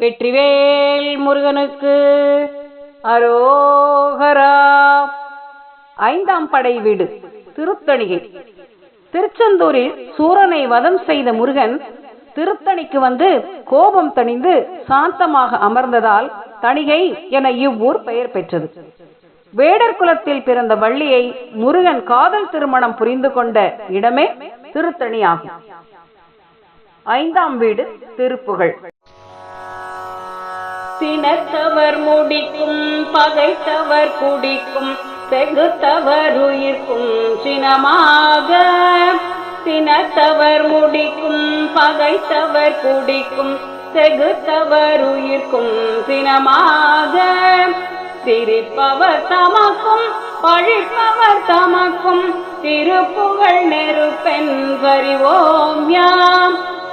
வெற்றிவேல் முருகனுக்கு அரோகரா. ஐந்தாம் படை வீடு திருத்தணிகை. திருச்செந்தூரில் சூரனை வதம் செய்த முருகன் திருத்தணிக்கு வந்து கோபம் தணிந்து சாந்தமாக அமர்ந்ததால் தணிகை என இவ்வூர் பெயர் பெற்றது. வேடர் குலத்தில் பிறந்த வள்ளியை முருகன் காதல் திருமணம் புரிந்து கொண்ட இடமே திருத்தணி ஆகும் ஐந்தாம் வீடு திருப்புகழ். சினத்தவர் முடிக்கும் பகைத்தவர் குடிக்கும் செகுத்தவர் உயிர்க்கும் சினமாக. சினத்தவர் முடிக்கும் பகைத்தவர் குடிக்கும் செகுத்தவர் உயிர்க்கும் சினமாக. சிரிப்பவர் தமக்கும் பழிப்பவர் தமக்கும் திருப்புகழ் நெருப்பெண் வரிவோம் யாம்.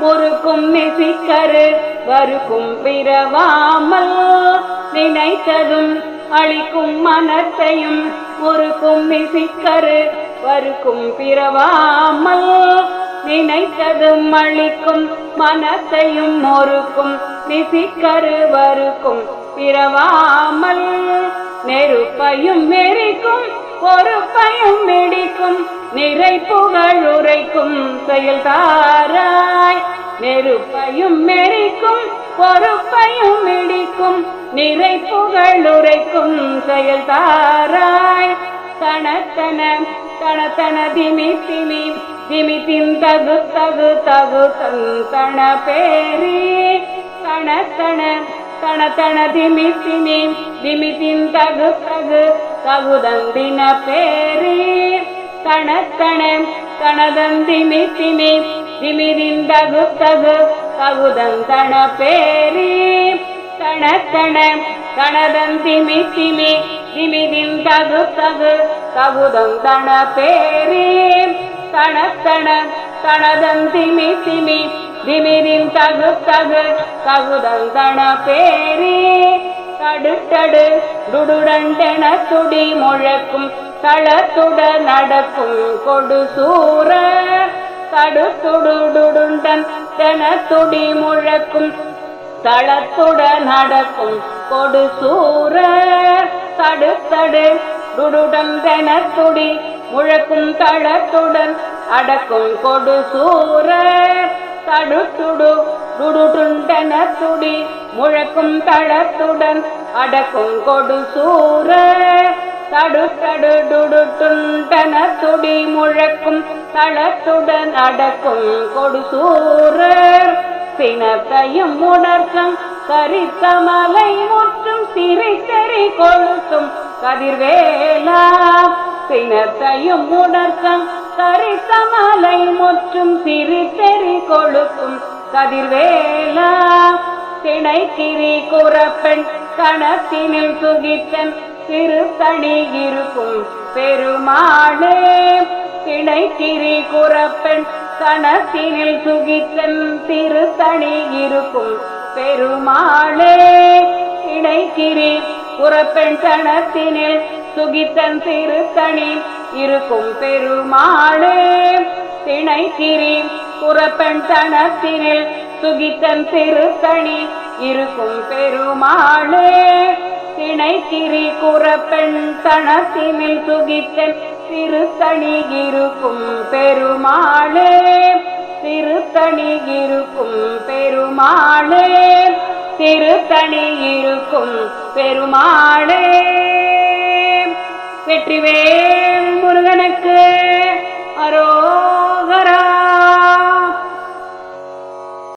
முறுக்கும் நெசிக்கரு வருக்கும் பிறவாமல் நினைத்ததும் அளிக்கும் மனத்தையும் முறுக்கும் நெசிக்கரு வருக்கும் பிறவாமல் நினைத்ததும் அளிக்கும் மனத்தையும் மொறுக்கும் நிசிக்கரு வருக்கும் பிறவாமல் நெருப்பையும் மெரிக்கும் பொறுப்பையும் மிடிக்கும் நிறை புகழ் உரைக்கும் செயல்தாராய் நெருப்பையும் மெரிக்கும் பொறுப்பையும் மிடிக்கும் நிறை புகழ் உரைக்கும் செயல்தாராய். தனத்தன தனத்தன திமி திமி திமித்தின் தகு தகு தகு தன் தன பேரி. தனத்தன தன தன திமி திமி திமித்தின் தகு தகு தகுதந்தின பேரி தனத்தன தனதந்திமி திமி திமிதின் தகு தகு தகுதந்தன பேரி. தனத்தன தனதந்திமி திமி திமிதின் தகு தகு தகுதந்தன பேரி. தனத்தன தனதந்திமி திமி திமிதின் தகு தகு தகுதந்தன பேரி. தடுத்தடு டுடுடண்டென துடி முழக்கும் தளத்துட நடக்கும் கொடு சூர தடுத்துடுடுடன் தென முழக்கும். தளத்துட நடக்கும் கொடு சூர தடுத்தடு டுடுடன் தென முழக்கும். தளத்துடன் அடக்கும் கொடு சூர தடுத்துடு டுடுடுண்டன முழக்கும். தளத்துடன் அடக்கும் கொடு சூர தடுத்தடு டுடுட்டுண்டன துடி முழக்கும் தளத்துடன் அடக்கும் கொடுசூரர். சினத்தையும் உணர்த்தும் கரித்தமலை முற்றும் சிரித்தறி கொளுத்தும் கதிர்வேலா. சினத்தையும் உணர்த்தும் கரித்தமலை முற்றும் சிரித்தறி கொளுத்தும் கதிர்வேலா. திணைக்கிரி குறப்பெண் கணத்தினில் சுகித்தன் திருத்தணி இருக்கும் பெருமாளே திணைக்கிரி குறப்பெண் கணத்தினில் சுகித்தன் திருத்தணி இருக்கும் பெருமாளே இணைக்கிரி புறப்பெண் கணத்தினில் சுகித்தன் திருத்தணி இருக்கும் பெருமாளே திணைக்கிரி புறப்பெண் தனத்தினில் சுகித்தன் திருத்தணி இருக்கும் பெருமாளே திணை திரி குறப்பெண் தனத்தினில் சுகித்தன் திருத்தணி பெருமாளே. திருத்தணி பெருமாளே. திருத்தணிகிருக்கும் பெருமாளே. வெற்றிவேல் முருகனுக்கு